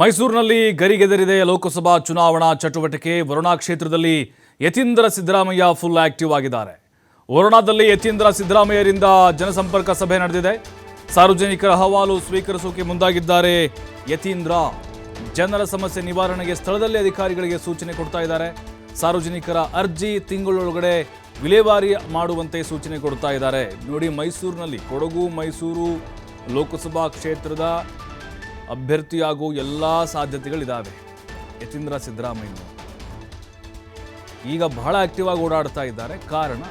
ಮೈಸೂರಿನಲ್ಲಿ ಗರಿಗೆದರಿದೆ ಲೋಕಸಭಾ ಚುನಾವಣಾ ಚಟುವಟಿಕೆ. ವರುಣಾ ಕ್ಷೇತ್ರದಲ್ಲಿ ಯತೀಂದ್ರ ಸಿದ್ದರಾಮಯ್ಯ ಫುಲ್ ಆಕ್ಟಿವ್ ಆಗಿದ್ದಾರೆ. ವರುಣಾದಲ್ಲಿ ಯತೀಂದ್ರ ಸಿದ್ದರಾಮಯ್ಯರಿಂದ ಜನಸಂಪರ್ಕ ಸಭೆ ನಡೆದಿದೆ. ಸಾರ್ವಜನಿಕರ ಅಹವಾಲು ಸ್ವೀಕರಿಸೋಕೆ ಮುಂದಾಗಿದ್ದಾರೆ ಯತೀಂದ್ರ. ಜನರ ಸಮಸ್ಯೆ ನಿವಾರಣೆಗೆ ಸ್ಥಳದಲ್ಲಿ ಅಧಿಕಾರಿಗಳಿಗೆ ಸೂಚನೆ ಕೊಡ್ತಾ ಇದ್ದಾರೆ. ಸಾರ್ವಜನಿಕರ ಅರ್ಜಿ ತಿಂಗಳೊಳಗಡೆ ವಿಲೇವಾರಿ ಮಾಡುವಂತೆ ಸೂಚನೆ ಕೊಡ್ತಾ ಇದ್ದಾರೆ. ನೋಡಿ ಮೈಸೂರಿನಲ್ಲಿ ಕೊಡಗು ಮೈಸೂರು ಲೋಕಸಭಾ ಕ್ಷೇತ್ರದ ಅಭ್ಯರ್ಥಿಯಾಗುವ ಎಲ್ಲ ಸಾಧ್ಯತೆಗಳಿದ್ದಾವೆ ಯತೀಂದ್ರ ಸಿದ್ದರಾಮಯ್ಯ. ಈಗ ಬಹಳ ಆಕ್ಟಿವ್ ಆಗಿ ಓಡಾಡ್ತಾ ಇದ್ದಾರೆ. ಕಾರಣ,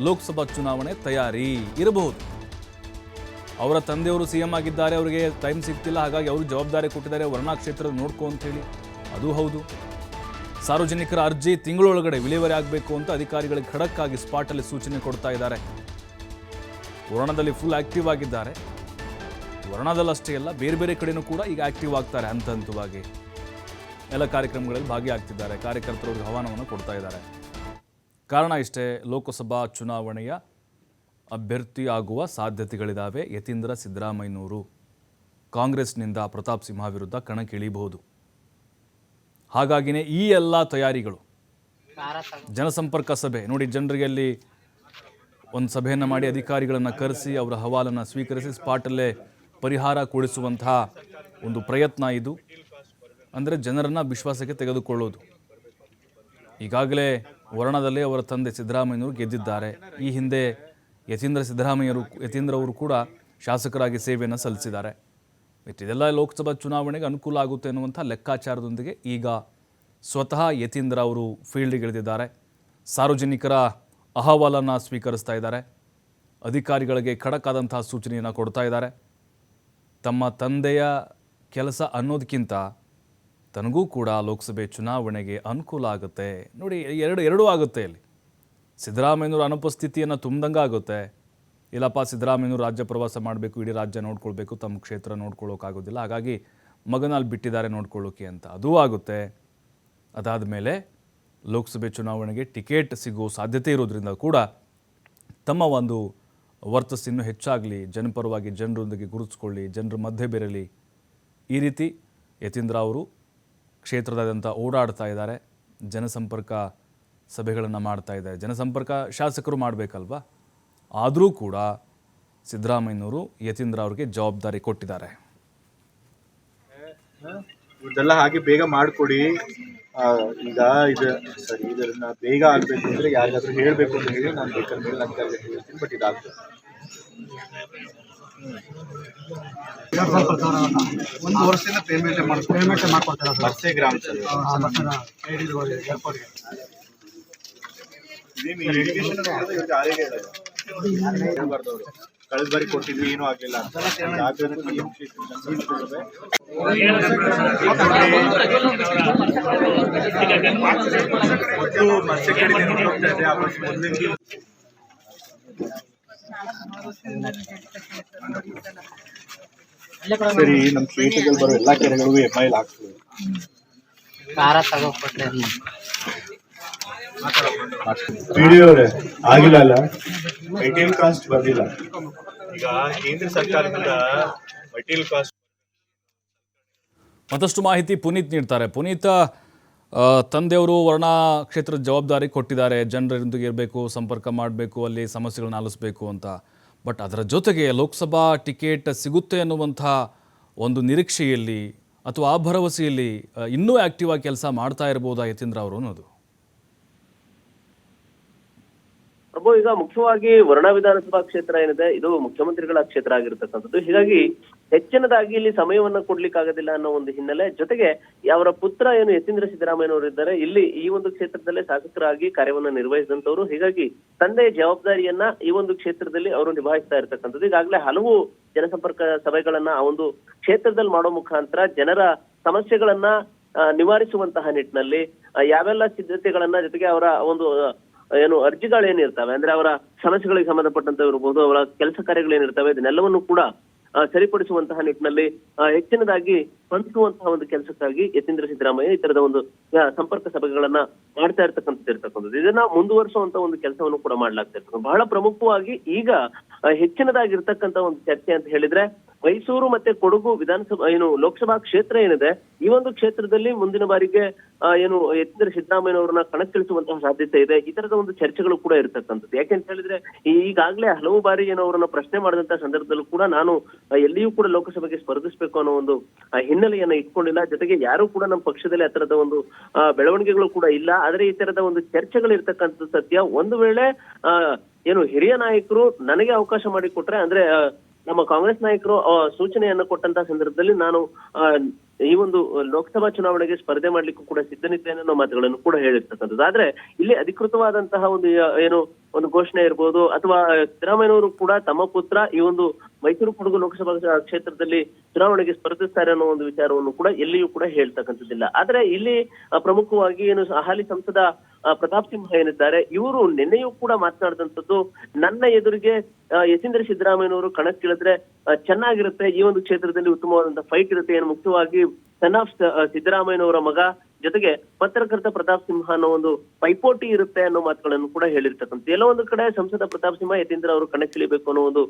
ಲೋಕಸಭಾ ಚುನಾವಣೆ ತಯಾರಿ ಇರಬಹುದು. ಅವರ ತಂದೆಯವರು ಸಿ ಎಂ ಆಗಿದ್ದಾರೆ, ಅವರಿಗೆ ಟೈಮ್ ಸಿಗ್ತಿಲ್ಲ. ಹಾಗಾಗಿ ಅವರು ಜವಾಬ್ದಾರಿ ಕೊಟ್ಟಿದ್ದಾರೆ. ವರ್ಣಾ ಕ್ಷೇತ್ರ ನೋಡ್ಕೋ ಅಂತ ಹೇಳಿ. ಅದು ಹೌದು. ಸಾರ್ವಜನಿಕರ ಅರ್ಜಿ ತಿಂಗಳೊಳಗಡೆ ವಿಲೇವರಿ ಆಗಬೇಕು ಅಂತ ಅಧಿಕಾರಿಗಳಿಗೆ ಖಡಕ್ಕಾಗಿ ಸ್ಪಾಟಲ್ಲಿ ಸೂಚನೆ ಕೊಡ್ತಾ ಇದ್ದಾರೆ. ವರ್ಣದಲ್ಲಿ ಫುಲ್ ಆಕ್ಟಿವ್ ಆಗಿದ್ದಾರೆ. ವರ್ಣದಲ್ಲಷ್ಟೇ ಅಲ್ಲ, ಬೇರೆ ಬೇರೆ ಕಡೆನೂ ಕೂಡ ಈಗ ಆಕ್ಟಿವ್ ಆಗ್ತಾರೆ ಹಂತ ಹಂತವಾಗಿ ಎಲ್ಲ ಕಾರ್ಯಕ್ರಮಗಳಲ್ಲಿ ಭಾಗಿಯಾಗ್ತಿದ್ದಾರೆ. ಕಾರ್ಯಕರ್ತರು ಅವ್ರಿಗೆ ಆಹ್ವಾನವನ್ನು ಕೊಡ್ತಾ ಇದ್ದಾರೆ. ಕಾರಣ ಇಷ್ಟೇ, ಲೋಕಸಭಾ ಚುನಾವಣೆಯ ಅಭ್ಯರ್ಥಿ ಆಗುವ ಸಾಧ್ಯತೆಗಳಿದ್ದಾವೆ ಯತೀಂದ್ರ ಸಿದ್ದರಾಮಯ್ಯನವರು ಕಾಂಗ್ರೆಸ್ನಿಂದ ಪ್ರತಾಪ್ ಸಿಂಹ ವಿರುದ್ಧ ಕಣಕ್ಕಿಳಿಬಹುದು. ಹಾಗಾಗಿನೇ ಈ ಎಲ್ಲ ತಯಾರಿಗಳು ಜನಸಂಪರ್ಕ ಸಭೆ, ನೋಡಿ ಜನರಿಗೆ ಅಲ್ಲಿ ಒಂದು ಸಭೆಯನ್ನು ಮಾಡಿ ಅಧಿಕಾರಿಗಳನ್ನು ಕರೆಸಿ ಅವರ ಹವಾಲನ್ನು ಸ್ವೀಕರಿಸಿ, ಸ್ಪಾಟಲ್ಲೇ ಪರಿಹಾರ ಕೊಡಿಸುವಂತಹ ಒಂದು ಪ್ರಯತ್ನ ಇದು. ಅಂದರೆ ಜನರನ್ನು ವಿಶ್ವಾಸಕ್ಕೆ ತೆಗೆದುಕೊಳ್ಳೋದು. ಈಗಾಗಲೇ ವರ್ಣದಲ್ಲಿ ಅವರ ತಂದೆ ಸಿದ್ದರಾಮಯ್ಯನವರು ಗೆದ್ದಿದ್ದಾರೆ. ಈ ಹಿಂದೆ ಯತೀಂದ್ರ ಸಿದ್ದರಾಮಯ್ಯರು, ಯತೀಂದ್ರ ಅವರು ಕೂಡ ಶಾಸಕರಾಗಿ ಸೇವೆಯನ್ನು ಸಲ್ಲಿಸಿದ್ದಾರೆ. ಬಟ್ ಇದೆಲ್ಲ ಲೋಕಸಭಾ ಚುನಾವಣೆಗೆ ಅನುಕೂಲ ಆಗುತ್ತೆ ಅನ್ನುವಂಥ ಲೆಕ್ಕಾಚಾರದೊಂದಿಗೆ ಈಗ ಸ್ವತಃ ಯತೀಂದ್ರ ಅವರು ಫೀಲ್ಡಿಗೆ ಇಳಿದಿದ್ದಾರೆ. ಸಾರ್ವಜನಿಕರ ಅಹವಾಲನ್ನು ಸ್ವೀಕರಿಸ್ತಾ ಇದ್ದಾರೆ. ಅಧಿಕಾರಿಗಳಿಗೆ ಖಡಕ್ ಆದಂತಹ ಸೂಚನೆಯನ್ನು ಕೊಡ್ತಾ ಇದ್ದಾರೆ. ತಮ್ಮ ತಂದೆಯ ಕೆಲಸ ಅನ್ನೋದಕ್ಕಿಂತ ತನಗೂ ಕೂಡ ಲೋಕಸಭೆ ಚುನಾವಣೆಗೆ ಅನುಕೂಲ ಆಗುತ್ತೆ. ನೋಡಿ, ಎರಡು, ಎರಡೂ ಆಗುತ್ತೆ ಇಲ್ಲಿ. ಸಿದ್ದರಾಮಯ್ಯನವ್ರ ಅನುಪಸ್ಥಿತಿಯನ್ನು ತುಂಬ್ದಂಗೆ ಆಗುತ್ತೆ. ಇಲ್ಲಪ್ಪ, ಸಿದ್ದರಾಮಯ್ಯನವರು ರಾಜ್ಯ ಪ್ರವಾಸ ಮಾಡಬೇಕು, ಇಡೀ ರಾಜ್ಯ ನೋಡ್ಕೊಳ್ಬೇಕು, ತಮ್ಮ ಕ್ಷೇತ್ರ ನೋಡ್ಕೊಳ್ಳೋಕ್ಕಾಗೋದಿಲ್ಲ ಹಾಗಾಗಿ ಮಗನಲ್ಲಿ ಬಿಟ್ಟಿದ್ದಾರೆ ನೋಡ್ಕೊಳ್ಳೋಕೆ ಅಂತ. ಅದೂ ಆಗುತ್ತೆ. ಅದಾದ ಮೇಲೆ ಲೋಕಸಭೆ ಚುನಾವಣೆಗೆ ಟಿಕೆಟ್ ಸಿಗೋ ಸಾಧ್ಯತೆ ಇರೋದ್ರಿಂದ ಕೂಡ ತಮ್ಮ ಒಂದು ವರ್ತಸ್ಸು ಇನ್ನೂ ಹೆಚ್ಚಾಗಲಿ, ಜನಪರವಾಗಿ ಜನರೊಂದಿಗೆ ಗುರುತಿಸ್ಕೊಳ್ಳಿ, ಜನರ ಮಧ್ಯೆ ಬೆರಲಿ ಈ ರೀತಿ ಯತೀಂದ್ರ ಅವರು ಕ್ಷೇತ್ರದಾದ್ಯಂತ ಓಡಾಡ್ತಾ ಇದ್ದಾರೆ. ಜನಸಂಪರ್ಕ ಸಭೆಗಳನ್ನು ಮಾಡ್ತಾ ಇದ್ದಾರೆ. ಜನಸಂಪರ್ಕ ಶಾಸಕರು ಮಾಡಬೇಕಲ್ವಾ? ಆದರೂ ಕೂಡ ಸಿದ್ದರಾಮಯ್ಯನವರು ಯತೀಂದ್ರ ಅವರಿಗೆ ಜವಾಬ್ದಾರಿ ಕೊಟ್ಟಿದ್ದಾರೆ. ಇದೆಲ್ಲ ಹಾಗೆ ಬೇಗ ಮಾಡ್ಕೊಡಿ. ಈಗ ಇದು ಸರಿ ಇದನ್ನ ಬೇಗ ಆಗಬೇಕು ಅಂದ್ರೆ ಯಾರಿಗಾದ್ರೂ ಹೇಳಬೇಕು ಅಂತ ಹೇಳಿ ನಾನು ಬೇಕಾದ್ರೆ ಮೇಲೆ ಅಧಿಕಾರಿಗೆ ಹೇಳ್ತೀನಿ ಬಟ್ ಇದಾಗ್ತದೆ. ಒಂದು ವರ್ಷದಿಂದ ಪೇಮೆಂಟ್ ಮಾಡ್ಕೊ ಪೇಮೆಂಟ್ ಮಾಡ್ಕೊಡ್ತಾರೆ ಸರ್? ಗ್ರಾಮ್ ಸಭೆ ಏರ್ಪೋರ್ಟ್ಗೆ ಇವತ್ತು ಯಾರಿಗೆ. ಕಳೆದ ಬಾರಿ ಕೊಟ್ಟಿದ್ವಿ, ಏನೂ ಆಗಲಿಲ್ಲ ಅಂತ. ಸರಿ, ನಮ್ಮ ಕ್ಷೇತ್ರದಲ್ಲಿ ಬರೋ ಎಲ್ಲಾ ಕೆರೆಗಳಿಗೂ ಎಂ ಐ ಹಾಕ್ತೀವಿ ಖಾರ ತಗೋಕೊಟ್ರೆ ವಿಡಿಯೋ ಆಗಿಲ್ಲ ಅಲ್ಲ? ಮೆಟೀರಿಯಲ್ ಕಾಸ್ಟ್ ಬಂದಿಲ್ಲ. ಈಗ ಕೇಂದ್ರ ಸರ್ಕಾರದಿಂದ ಮೆಟೀರಿಯಲ್ ಕಾಸ್ಟ್ ಮತ್ತಷ್ಟು ಮಾಹಿತಿ ಪುನೀತ್ ನೀಡ್ತಾರೆ. ಪುನೀತ್ ತಂದೆಯವರು ವರ್ಣ ಕ್ಷೇತ್ರದ ಜವಾಬ್ದಾರಿ ಕೊಟ್ಟಿದ್ದಾರೆ. ಜನರೊಂದಿಗೆ ಇರಬೇಕು ಸಂಪರ್ಕ ಮಾಡಬೇಕು ಅಲ್ಲಿ ಸಮಸ್ಯೆಗಳನ್ನ ಆಲಿಸಬೇಕು ಅಂತ. ಬಟ್ ಅದರ ಜೊತೆಗೆ ಲೋಕಸಭಾ ಟಿಕೆಟ್ ಸಿಗುತ್ತೆ ಅನ್ನುವಂಥ ಒಂದು ನಿರೀಕ್ಷೆಯಲ್ಲಿ ಅಥವಾ ಆ ಭರವಸೆಯಲ್ಲಿ ಇನ್ನೂ ಆಕ್ಟಿವ್ ಆಗಿ ಕೆಲಸ ಮಾಡ್ತಾ ಇರ್ಬೋದಾ ಯತೀಂದ್ರ ಅವರು ಅನ್ನೋದು. ಪ್ರಭು ಈಗ ಮುಖ್ಯವಾಗಿ ವರ್ಣ ವಿಧಾನಸಭಾ ಕ್ಷೇತ್ರ ಏನಿದೆ, ಇದು ಮುಖ್ಯಮಂತ್ರಿಗಳ ಕ್ಷೇತ್ರ ಆಗಿರ್ತಕ್ಕಂಥದ್ದು. ಹೀಗಾಗಿ ಹೆಚ್ಚಿನದಾಗಿ ಇಲ್ಲಿ ಸಮಯವನ್ನ ಕೊಡ್ಲಿಕ್ಕಾಗೋದಿಲ್ಲ ಅನ್ನೋ ಒಂದು ಹಿನ್ನೆಲೆ. ಜೊತೆಗೆ ಅವರ ಪುತ್ರ ಏನು ಯತೀಂದ್ರ ಸಿದ್ದರಾಮಯ್ಯನವರು ಇದ್ದಾರೆ, ಇಲ್ಲಿ ಈ ಒಂದು ಕ್ಷೇತ್ರದಲ್ಲೇ ಶಾಸಕರಾಗಿ ಕಾರ್ಯವನ್ನ ನಿರ್ವಹಿಸಿದಂತವರು ಹೀಗಾಗಿ ತಂದೆಯ ಜವಾಬ್ದಾರಿಯನ್ನ ಈ ಒಂದು ಕ್ಷೇತ್ರದಲ್ಲಿ ಅವರು ನಿಭಾಯಿಸ್ತಾ ಇರ್ತಕ್ಕಂಥದ್ದು. ಈಗಾಗಲೇ ಹಲವು ಜನಸಂಪರ್ಕ ಸಭೆಗಳನ್ನ ಆ ಒಂದು ಕ್ಷೇತ್ರದಲ್ಲಿ ಮಾಡೋ ಮುಖಾಂತರ ಜನರ ಸಮಸ್ಯೆಗಳನ್ನ ನಿವಾರಿಸುವಂತಹ ನಿಟ್ಟಿನಲ್ಲಿ ಯಾವೆಲ್ಲ ಸಿದ್ಧತೆಗಳನ್ನ ಜೊತೆಗೆ ಅವರ ಒಂದು ಏನು ಅರ್ಜಿಗಳೇನಿರ್ತವೆ ಅಂದ್ರೆ ಅವರ ಸಮಸ್ಯೆಗಳಿಗೆ ಸಂಬಂಧಪಟ್ಟಂತ ಇರಬಹುದು ಅವರ ಕೆಲಸ ಕಾರ್ಯಗಳೇನಿರ್ತವೆ ಇದನ್ನೆಲ್ಲವನ್ನು ಕೂಡ ಸರಿಪಡಿಸುವಂತಹ ನಿಟ್ಟಿನಲ್ಲಿ ಹೆಚ್ಚಿನದಾಗಿ ಸ್ಪಂದಿಸುವಂತಹ ಒಂದು ಕೆಲಸಕ್ಕಾಗಿ ಯತೀಂದ್ರ ಸಿದ್ದರಾಮಯ್ಯ ಈ ತರದ ಒಂದು ಸಂಪರ್ಕ ಸಭೆಗಳನ್ನ ಮಾಡ್ತಾ ಇರ್ತಕ್ಕಂಥದ್ದು ಇರ್ತಕ್ಕಂಥದ್ದು. ಇದನ್ನ ಮುಂದುವರಿಸುವಂತ ಒಂದು ಕೆಲಸವನ್ನು ಕೂಡ ಮಾಡ್ಲಾಗ್ತಾ ಇರ್ತಕ್ಕಂಥ ಬಹಳ ಪ್ರಮುಖವಾಗಿ ಈಗ ಆ, ಹೆಚ್ಚಿನದಾಗಿರ್ತಕ್ಕಂಥ ಒಂದು ಚರ್ಚೆ ಅಂತ ಹೇಳಿದ್ರೆ ಮೈಸೂರು ಮತ್ತೆ ಕೊಡಗು ವಿಧಾನಸಭಾ ಏನು ಲೋಕಸಭಾ ಕ್ಷೇತ್ರ ಏನಿದೆ ಈ ಒಂದು ಕ್ಷೇತ್ರದಲ್ಲಿ ಮುಂದಿನ ಬಾರಿಗೆ ಏನು ಯತೀಂದ್ರ ಸಿದ್ದರಾಮಯ್ಯನವರನ್ನ ಕಣಕ್ಕಿಳಿಸುವಂತಹ ಸಾಧ್ಯತೆ ಇದೆ. ಈ ತರದ ಒಂದು ಚರ್ಚೆಗಳು ಕೂಡ ಇರತಕ್ಕಂಥದ್ದು. ಯಾಕೆಂತ ಹೇಳಿದ್ರೆ ಈಗಾಗಲೇ ಹಲವು ಬಾರಿ ಏನೋ ಅವರನ್ನ ಪ್ರಶ್ನೆ ಮಾಡಿದಂತಹ ಸಂದರ್ಭದಲ್ಲೂ ಕೂಡ ನಾನು ಎಲ್ಲಿಯೂ ಕೂಡ ಲೋಕಸಭೆಗೆ ಸ್ಪರ್ಧಿಸಬೇಕು ಅನ್ನೋ ಒಂದು ಹಿನ್ನೆಲೆಯನ್ನ ಇಟ್ಕೊಂಡಿಲ್ಲ. ಜೊತೆಗೆ ಯಾರು ಕೂಡ ನಮ್ಮ ಪಕ್ಷದಲ್ಲಿ ಆ ತರದ ಒಂದು ಬೆಳವಣಿಗೆಗಳು ಕೂಡ ಇಲ್ಲ. ಆದ್ರೆ ಈ ತರದ ಒಂದು ಚರ್ಚೆಗಳು ಇರ್ತಕ್ಕಂಥದ್ದು ಸತ್ಯ ಒಂದು ವೇಳೆ ಏನು ಹಿರಿಯ ನಾಯಕರು ನನಗೆ ಅವಕಾಶ ಮಾಡಿಕೊಟ್ರೆ ಅಂದ್ರೆ ನಮ್ಮ ಕಾಂಗ್ರೆಸ್ ನಾಯಕರು ಸೂಚನೆಯನ್ನು ಕೊಟ್ಟಂತ ಸಂದರ್ಭದಲ್ಲಿ ನಾನು ಈ ಒಂದು ಲೋಕಸಭಾ ಚುನಾವಣೆಗೆ ಸ್ಪರ್ಧೆ ಮಾಡ್ಲಿಕ್ಕೂ ಕೂಡ ಸಿದ್ಧನಿದ್ದೇನೆ ಅನ್ನೋ ಮಾತುಗಳನ್ನು ಕೂಡ ಹೇಳಿರ್ತಕ್ಕಂಥದ್ದು. ಆದ್ರೆ, ಇಲ್ಲಿ ಅಧಿಕೃತವಾದಂತಹ ಒಂದು ಏನು ಒಂದು ಘೋಷಣೆ ಇರ್ಬೋದು. ಅಥವಾ ಸಿದ್ದರಾಮಯ್ಯನವರು ಕೂಡ ತಮ್ಮ ಪುತ್ರ ಈ ಒಂದು ಮೈಸೂರು ಕೊಡಗು ಲೋಕಸಭಾ ಕ್ಷೇತ್ರದಲ್ಲಿ ಚುನಾವಣೆಗೆ ಸ್ಪರ್ಧಿಸ್ತಾರೆ ಅನ್ನೋ ಒಂದು ವಿಚಾರವನ್ನು ಕೂಡ ಎಲ್ಲಿಯೂ ಕೂಡ ಹೇಳ್ತಕ್ಕಂಥದ್ದಿಲ್ಲ. ಆದ್ರೆ ಇಲ್ಲಿ ಪ್ರಮುಖವಾಗಿ ಏನು ಹಾಲಿ ಸಂಸದ ಪ್ರತಾಪ್ ಸಿಂಹ ಏನಿದ್ದಾರೆ, ಇವರು ನಿನ್ನೆಯೂ ಕೂಡ ಮಾತನಾಡಿದಂಥದ್ದು, ನನ್ನ ಎದುರಿಗೆ ಯತೀಂದ್ರ ಸಿದ್ದರಾಮಯ್ಯನವರು ಕಣಕ್ಕಿಳಿದ್ರೆ ಚೆನ್ನಾಗಿರುತ್ತೆ, ಈ ಒಂದು ಕ್ಷೇತ್ರದಲ್ಲಿ ಉತ್ತಮವಾದಂತಹ ಫೈಟ್ ಇರುತ್ತೆ, ಏನು ಮುಖ್ಯವಾಗಿ ಸನ್ ಆಫ್ ಸಿದ್ದರಾಮಯ್ಯನವರ ಮಗ ಜೊತೆಗೆ ಪತ್ರಕರ್ತ ಪ್ರತಾಪ್ ಸಿಂಹ ಅನ್ನೋ ಒಂದು ಪೈಪೋಟಿ ಇರುತ್ತೆ ಅನ್ನೋ ಮಾತುಗಳನ್ನು ಕೂಡ ಹೇಳಿರ್ತಕ್ಕಂಥ ಎಲ್ಲ ಒಂದು ಕಡೆ ಸಂಸದ ಪ್ರತಾಪ್ ಸಿಂಹ ಯತೀಂದ್ರ ಅವರು ಕಣಕ್ಕಿಳಿಬೇಕು ಅನ್ನೋ ಒಂದು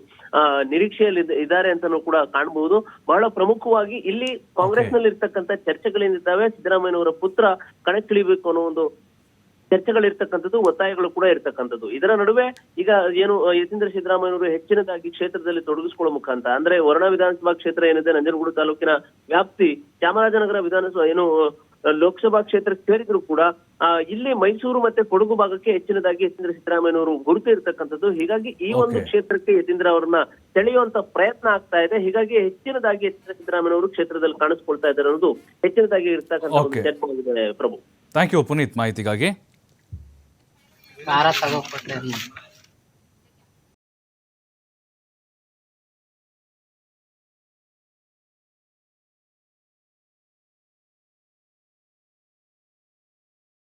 ನಿರೀಕ್ಷೆಯಲ್ಲಿ ಇದ್- ಇದ್ದಾರೆ ಅಂತಾನೂ ಕೂಡ ಕಾಣಬಹುದು ಬಹಳ ಪ್ರಮುಖವಾಗಿ ಇಲ್ಲಿ ಕಾಂಗ್ರೆಸ್ನಲ್ಲಿ ಇರ್ತಕ್ಕಂಥ ಚರ್ಚೆಗಳೇನಿದ್ದಾವೆ ಸಿದ್ದರಾಮಯ್ಯನವರ ಪುತ್ರ ಕಣಕ್ಕಿಳಿಬೇಕು ಅನ್ನೋ ಒಂದು ಚರ್ಚೆಗಳಿರ್ತಕ್ಕಂಥದ್ದು ಒತ್ತಾಯಗಳು ಕೂಡ ಇರ್ತಕ್ಕಂಥದ್ದು. ಇದರ ನಡುವೆ ಈಗ ಏನು ಯತಿಂದ್ರ ಸಿದ್ದರಾಮಯ್ಯನವರು ಹೆಚ್ಚಿನದಾಗಿ ಕ್ಷೇತ್ರದಲ್ಲಿ ತೊಡಗಿಸಿಕೊಳ್ಳುವ ಮುಖಾಂತರ ಅಂದ್ರೆ ವರ್ಣ ವಿಧಾನಸಭಾ ಕ್ಷೇತ್ರ ಏನಿದೆ ನಂಜನಗೂಡು ತಾಲೂಕಿನ ವ್ಯಾಪ್ತಿ ಚಾಮರಾಜನಗರ ವಿಧಾನಸಭಾ ಏನು ಲೋಕಸಭಾ ಕ್ಷೇತ್ರ ಸೇರಿದ್ರು ಕೂಡ ಆ, ಇಲ್ಲಿ ಮೈಸೂರು ಮತ್ತೆ ಕೊಡಗು ಭಾಗಕ್ಕೆ ಹೆಚ್ಚಿನದಾಗಿ ಯತೀಂದ್ರ ಸಿದ್ದರಾಮಯ್ಯನವರು ಗುರುತು ಇರತಕ್ಕಂಥದ್ದು. ಹೀಗಾಗಿ ಈ ಒಂದು. ಕ್ಷೇತ್ರಕ್ಕೆ ಯತೀಂದ್ರ ಅವರನ್ನ ಸೆಳೆಯುವಂತ ಪ್ರಯತ್ನ ಆಗ್ತಾ ಇದೆ. ಹೀಗಾಗಿ ಹೆಚ್ಚಿನದಾಗಿ ಯತೀಂದ್ರ ಸಿದ್ದರಾಮಯ್ಯನವರು ಕ್ಷೇತ್ರದಲ್ಲಿ ಕಾಣಿಸ್ಕೊಳ್ತಾ ಇದ್ದಾರೆ ಅನ್ನೋದು ಹೆಚ್ಚಿನದಾಗಿ ಇರ್ತಕ್ಕಂಥ ಪ್ರಭು. ಥ್ಯಾಂಕ್ ಯು ಪುನೀತ್ ಮಾಹಿತಿಗಾಗಿ. ಖಾರ ತಗೋಕೊಟ್ಟೆ